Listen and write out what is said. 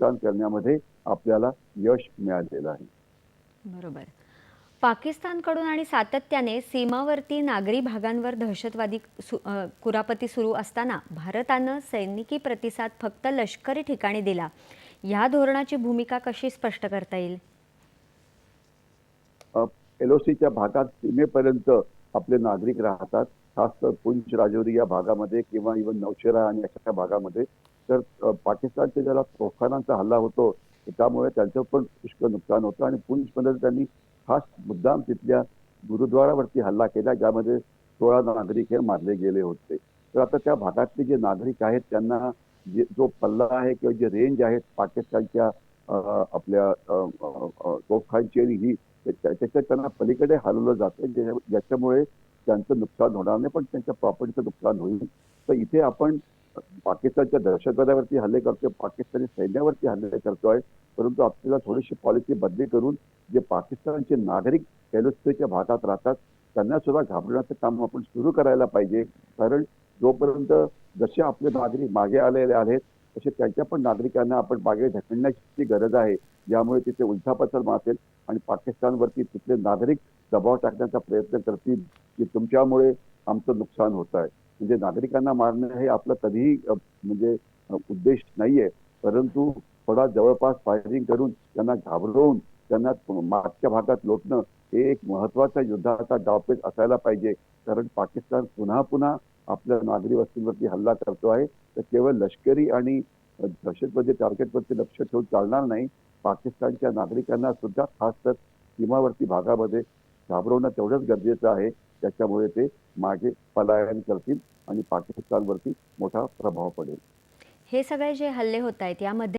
पाकिस्तान करण्यामध्ये आपल्याला यश मिळालेलं आहे. बरोबर. पाकिस्तानकडून आणि सातत्याने सीमावर्ती नागरी भागांवर दहशतवादी सु कुरापती सुरू असताना भारतानं सैनिकी प्रतिसाद फक्त लष्करी ठिकाणी दिला. या धोरणाची भूमिका कशी स्पष्ट करता येईल? एलओसीच्या भागात सीमेपर्यंत आपले नागरिक राहतात. खास तर पुंछ राजौरी या भागामध्ये किंवा इव्हन नौशेरा आणि अशा भागामध्ये. तर पाकिस्तानच्या ज्याला तोफखानांचा हल्ला होतो त्यामुळे त्यांचं पण पुष्कळ नुकसान होतं आणि पुंछमध्ये त्यांनी खास मुद्दाम तिथल्या गुरुद्वारावरती हल्ला केला ज्यामध्ये सोळा नागरिक हे मारले गेले होते. तर आता त्या भागातले जे नागरिक आहेत त्यांना जे जो पल्ला आहे किंवा जे रेंज आहेत पाकिस्तानच्या आपल्या अ, अ, ही त्याच्या त्याच्यात त्यांना पलीकडे हलवलं जातं ज्या- ज्याच्यामुळे त्यांचं नुकसान होणार नाही पण त्यांच्या प्रॉपर्टीचं नुकसान होईल. तर इथे आपण पाकिस्तानच्या दहशतवादावरती हल्ले करतोय पाकिस्तानी सैन्यावरती हल्ले करतोय. परंतु आपल्याला थोडीशी पॉलिसी बदली करून जे पाकिस्तानचे नागरिक एलोस्पेच्या भागात राहतात त्यांना सुद्धा घाबरण्याचं काम आपण सुरू करायला पाहिजे. कारण जोपर्यंत जसे आपले नागरिक मागे आलेले आहेत तसे त्यांच्या पण नागरिकांना आपण मागे ढकलण्याची गरज आहे. ज्यामुळे तिथे उलथापचल मासेल आणि पाकिस्तानवरती तिथले नागरिक दबाव टाकण्याचा प्रयत्न करतील की तुमच्यामुळे आमचं नुकसान होत आहे. म्हणजे नागरिकांना मारणं हे आपलं कधीही म्हणजे उद्देश नाहीये. परंतु थोडा जवळपास फायरिंग करून त्यांना घाबरवून त्यांना मागच्या भागात लोटणं हे एक महत्त्वाचा युद्धाचा डावपेच असायला पाहिजे. कारण पाकिस्तान पुन्हा पुन्हा आपल्या नागरी वस्तींवरती हल्ला करतो आहे तर केवळ लष्करी आणि दहशतवादी टार्गेटवरती लक्ष ठेवून चालणार नाही. पाकिस्तानच्या नागरिकांना सुद्धा खास तर सीमावर्ती भागामध्ये घाबरवणं तेवढंच गरजेचं आहे. त्याच्यामुळे ते मागे पलायन करतील आणि पाकिस्तानवरती मोठा प्रभाव पडेल. हे सगळे जे हल्ले होत आहेत यामध्ये